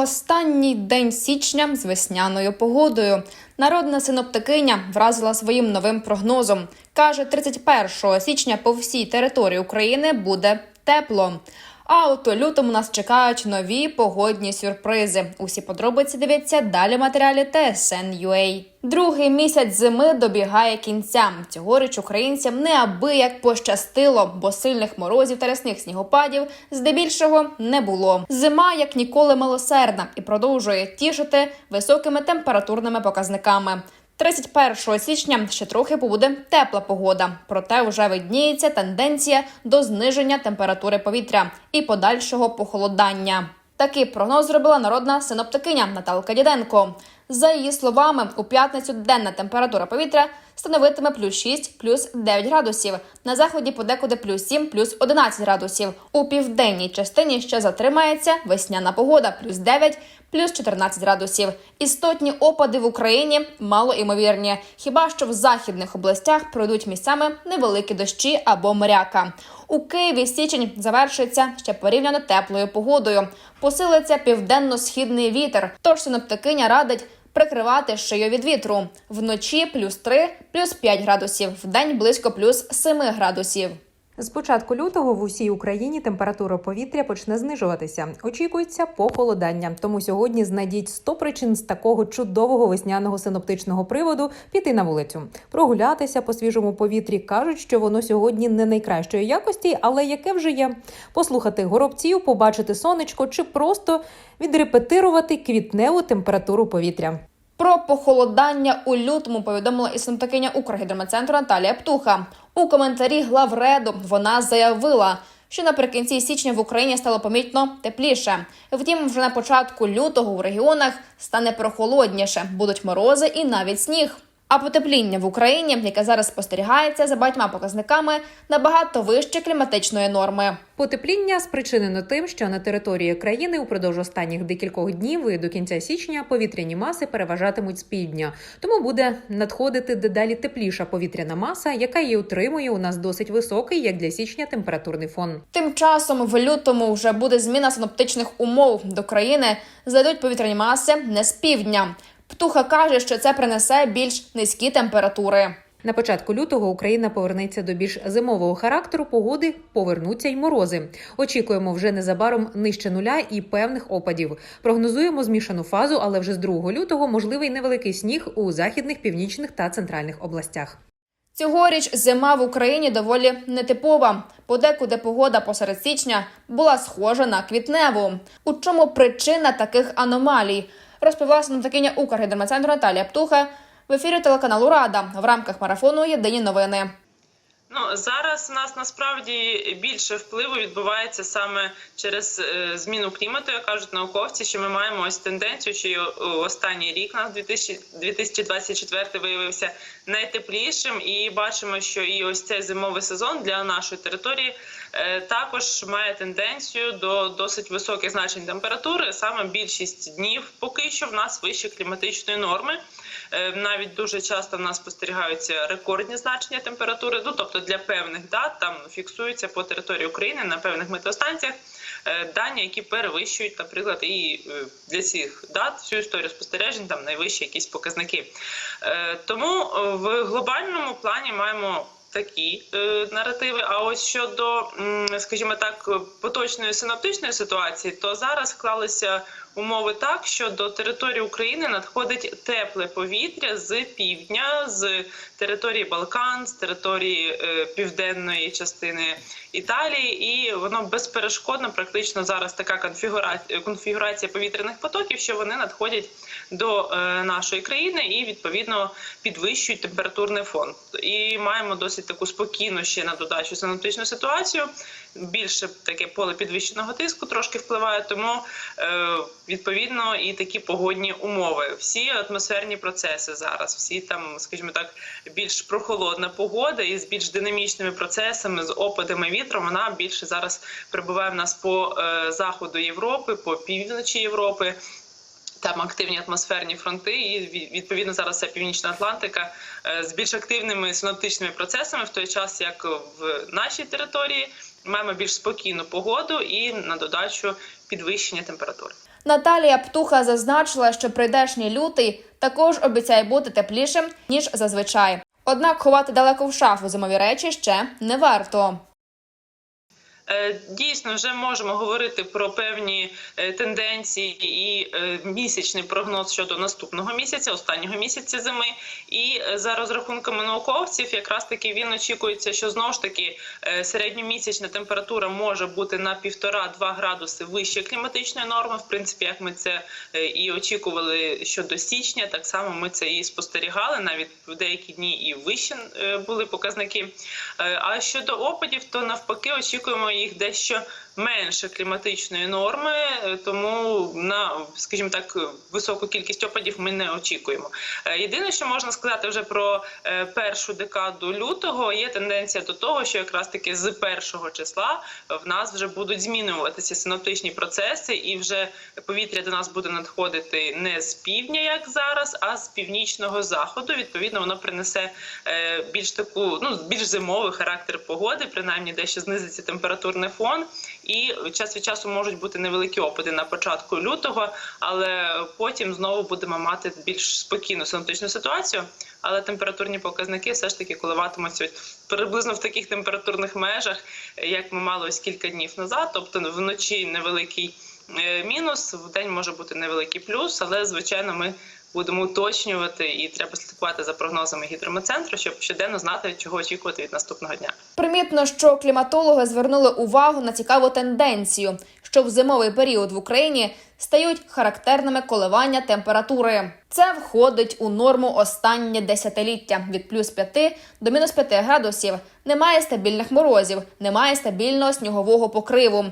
Останній день січня з весняною погодою. Народна синоптикиня вразила своїм новим прогнозом. Каже, 31 січня по всій території України буде тепло. А от у лютому нас чекають нові погодні сюрпризи. Усі подробиці дивіться далі в матеріалі TSN.ua. Другий місяць зими добігає кінця. Цьогоріч українцям неабияк пощастило, бо сильних морозів та рясних снігопадів здебільшого не було. Зима як ніколи милосердна і продовжує тішити високими температурними показниками. 31 січня ще трохи побуде тепла погода, проте вже видніється тенденція до зниження температури повітря і подальшого похолодання. Такий прогноз зробила народна синоптикиня Наталка Діденко. За її словами, у п'ятницю денна температура повітря становитиме плюс 6, плюс 9 градусів. На заході подекуди плюс 7, плюс 11 градусів. У південній частині ще затримається весняна погода, плюс 9, плюс 14 градусів. Істотні опади в Україні мало імовірні. Хіба що в західних областях пройдуть місцями невеликі дощі або мряка. У Києві січень завершиться ще порівняно теплою погодою. Посилиться південно-східний вітер. Тож синоптикиня радить прикривати шию від вітру. Вночі плюс 3, плюс 5 градусів, вдень близько плюс 7 градусів. З початку лютого в усій Україні температура повітря почне знижуватися. Очікується похолодання. Тому сьогодні знайдіть 100 причин з такого чудового весняного синоптичного приводу піти на вулицю, прогулятися по свіжому повітрі. кажуть, що воно сьогодні не найкращої якості, але яке вже є. Послухати горобців, побачити сонечко чи просто відрепетирувати квітневу температуру повітря. Про похолодання у лютому повідомила і синоптикиня Укргідрометцентру Наталія Птуха. У коментарі главреду вона заявила, що наприкінці січня в Україні стало помітно тепліше. Втім, вже на початку лютого в регіонах стане прохолодніше, будуть морози і навіть сніг. А потепління в Україні, яке зараз спостерігається за багатьма показниками, набагато вище кліматичної норми. Потепління спричинено тим, що на території країни упродовж останніх декількох днів і до кінця січня повітряні маси переважатимуть з півдня. Тому буде надходити дедалі тепліша повітряна маса, яка і утримує у нас досить високий, як для січня, температурний фон. Тим часом в лютому вже буде зміна синоптичних умов до країни. Зайдуть повітряні маси не з півдня. Птуха каже, що це принесе більш низькі температури. На початку лютого Україна повернеться до більш зимового характеру погоди, повернуться й морози. Очікуємо вже незабаром нижче нуля і певних опадів. Прогнозуємо змішану фазу, але вже з 2 лютого можливий невеликий сніг у західних, північних та центральних областях. Цьогоріч зима в Україні доволі нетипова. Подекуди погода посеред січня була схожа на квітневу. У чому причина таких аномалій? Розповіла синоптикиня Укргідрометцентру Наталія Птуха в ефірі телеканалу Рада в рамках марафону Єдині новини. Ну зараз у нас насправді більше впливу відбувається саме через е, зміну клімату, як кажуть науковці, що ми маємо ось тенденцію, що останній рік нас 2000, 2024 виявився найтеплішим, і бачимо, що і ось цей зимовий сезон для нашої території е, також має тенденцію до досить високих значень температури. Саме більшість днів поки що в нас вище кліматичної норми. Е, Навіть дуже часто в нас спостерігаються рекордні значення температури. Ну тобто для певних дат там фіксуються по території України на певних метеостанціях е, дані, які перевищують, наприклад, і е, для цих дат всю історію спостережень там найвищі якісь показники. Е, Тому в глобальному плані маємо. Такі е, наративи. А ось щодо, скажімо так, поточної синоптичної ситуації, то зараз склалися умови так, що до території України надходить тепле повітря з півдня, з території Балкан, з території е, південної частини Італії, і воно безперешкодно, практично зараз така конфігурація, конфігурація повітряних потоків, що вони надходять до е, нашої країни і відповідно підвищують температурний фон. І маємо досить таку спокійну ще на додачу синоптичну ситуацію. Більше таке поле підвищеного тиску трошки впливає, тому е, відповідно і такі погодні умови. Всі атмосферні процеси зараз, всі там, скажімо так, більш прохолодна погода і з більш динамічними процесами, з опадами вітру. Вона більше зараз прибуває в нас по е, заходу Європи, по півночі Європи. Там активні атмосферні фронти, і відповідно зараз ця північна Атлантика е, з більш активними синоптичними процесами, в той час як в нашій території маємо більш спокійну погоду і на додачу підвищення температури. Наталія Птуха зазначила, що прийдешній лютий також обіцяє бути теплішим ніж зазвичай. Однак ховати далеко в шафу зимові речі ще не варто. Е, Дійсно, вже можемо говорити про певні е, тенденції і е, місячний прогноз щодо наступного місяця, останнього місяця зими. І за розрахунками науковців, якраз таки він очікується, що знову ж таки середньомісячна температура може бути на 1,5-2 градуси вище кліматичної норми. В принципі, як ми це і очікували щодо січня, так само ми це і спостерігали. Навіть в деякі дні і вище були показники. А щодо опадів, то навпаки очікуємо їх дещо менше кліматичної норми, е, тому на, скажімо так, високу кількість опадів ми не очікуємо. Е, Єдине, що можна сказати вже про е, першу декаду лютого, є тенденція до того, що якраз таки з першого числа в нас вже будуть змінюватися синоптичні процеси, і вже повітря до нас буде надходити не з півдня, як зараз, а з північного заходу. Відповідно, воно принесе більш таку, ну більш зимовий характер погоди, принаймні дещо знизиться температурний фон, і час від часу можуть бути невеликі опади на початку лютого, але потім знову будемо мати більш спокійну синоптичну ситуацію. Але температурні показники все ж таки коливатимуться приблизно в таких температурних межах, як ми мали ось кілька днів назад. Тобто вночі невеликий е, мінус, в день може бути невеликий плюс, але звичайно ми будемо уточнювати і треба слідкувати за прогнозами гідрометцентру, щоб щоденно знати, чого очікувати від наступного дня. Примітно, що кліматологи звернули увагу на цікаву тенденцію, що в зимовий період в Україні стають характерними коливання температури. Це входить у норму останнє десятиліття від плюс 5 до мінус 5 градусів. Немає стабільних морозів, немає стабільного снігового покриву.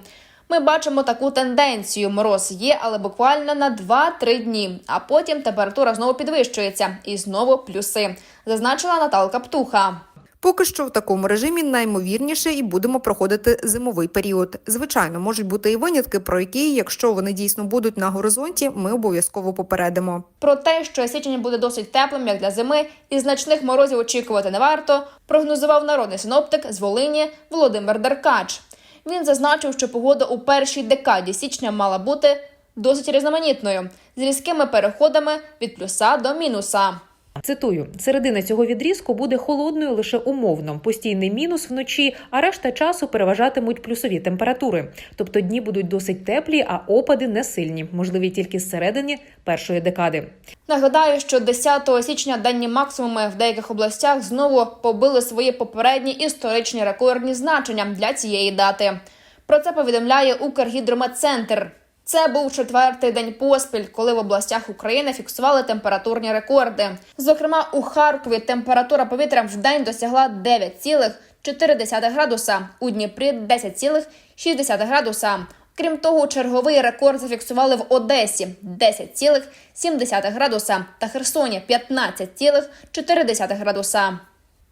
Ми бачимо таку тенденцію. Мороз є, але буквально на 2-3 дні. А потім температура знову підвищується і знову плюси, зазначила Наталка Птуха. Поки що в такому режимі наймовірніше і будемо проходити зимовий період. Звичайно, можуть бути і винятки, про які, якщо вони дійсно будуть на горизонті, ми обов'язково попередимо. Про те, що січень буде досить теплим, як для зими, і значних морозів очікувати не варто, прогнозував народний синоптик з Волині Володимир Деркач. Він зазначив, що погода у першій декаді січня мала бути досить різноманітною з різкими переходами від плюса до мінуса. Цитую: середина цього відрізку буде холодною лише умовно, постійний мінус вночі, а решта часу переважатимуть плюсові температури. Тобто дні будуть досить теплі, а опади не сильні, можливі тільки з середини першої декади. Нагадаю, що 10 січня денні максимуми в деяких областях знову побили свої попередні історичні рекордні значення для цієї дати. Про це повідомляє Укргідрометцентр. Це був четвертий день поспіль, коли в областях України фіксували температурні рекорди. Зокрема, у Харкові температура повітря в день досягла 9,4 градуса, у Дніпрі 10,6 градуса. Крім того, черговий рекорд зафіксували в Одесі 10,7 градуса та Херсоні 15,4 градуса.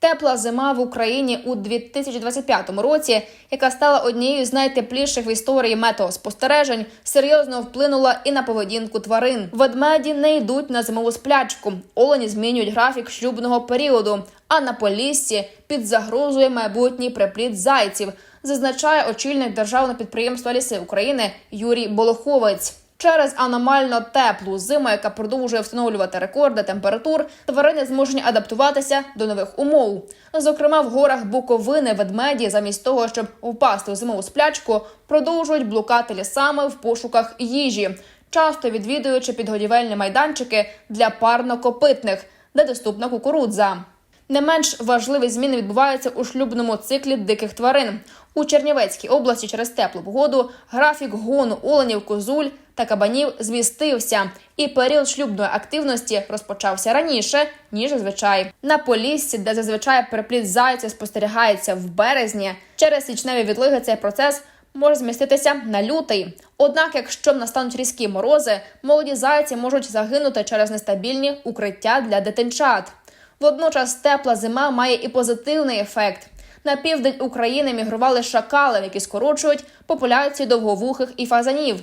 Тепла зима в Україні у 2025 році, яка стала однією з найтепліших в історії метеоспостережень, серйозно вплинула і на поведінку тварин. Ведмеді не йдуть на зимову сплячку. Олені змінюють графік шлюбного періоду. А на Поліссі під загрозою майбутній припліт зайців, зазначає очільник державного підприємства Ліси України Юрій Болоховець. Через аномально теплу зиму, яка продовжує встановлювати рекорди температур, тварини змушені адаптуватися до нових умов. Зокрема, в горах Буковини ведмеді, замість того, щоб впасти у зимову сплячку, продовжують блукати лісами в пошуках їжі, часто відвідуючи підгодівельні майданчики для парнокопитних, де доступна кукурудза. Не менш важливі зміни відбуваються у шлюбному циклі диких тварин. У Чернівецькій області через теплу погоду графік гону оленів, козуль та кабанів змістився, і період шлюбної активності розпочався раніше ніж зазвичай. На Поліссі, де зазвичай перепліт зайця спостерігається в березні, через січневі відлиги цей процес може зміститися на лютий. Однак, якщо настануть різкі морози, молоді зайці можуть загинути через нестабільні укриття для дитинчат. Водночас тепла зима має і позитивний ефект. На південь України мігрували шакали, які скорочують популяцію довговухих і фазанів.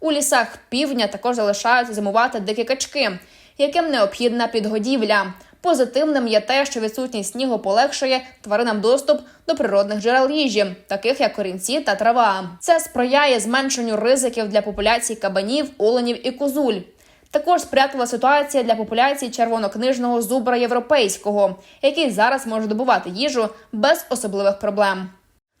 У лісах півдня також залишаються зимувати дикі качки, яким необхідна підгодівля. Позитивним є те, що відсутність снігу полегшує тваринам доступ до природних джерел їжі, таких як корінці та трава. Це сприяє зменшенню ризиків для популяцій кабанів, оленів і козуль. Також сприятливо ситуація для популяції червонокнижного зубра європейського, який зараз може добувати їжу без особливих проблем.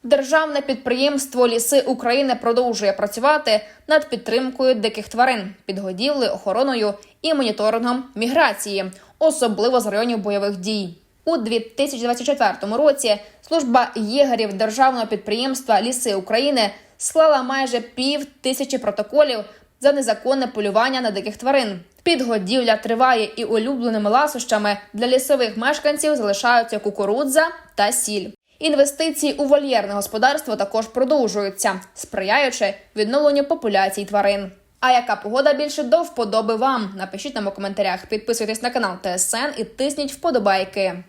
Державне підприємство Ліси України продовжує працювати над підтримкою диких тварин, підгодівлею, охороною і моніторингом міграції, особливо з районів бойових дій. У 2024 році служба єгерів державного підприємства Ліси України склала майже пів тисячі протоколів за незаконне полювання на диких тварин. Підгодівля триває і улюбленими ласощами для лісових мешканців залишаються кукурудза та сіль. Інвестиції у вольєрне господарство також продовжуються, сприяючи відновленню популяцій тварин. А яка погода більше до вподоби вам? Напишіть нам у коментарях, підписуйтесь на канал ТСН і тисніть вподобайки.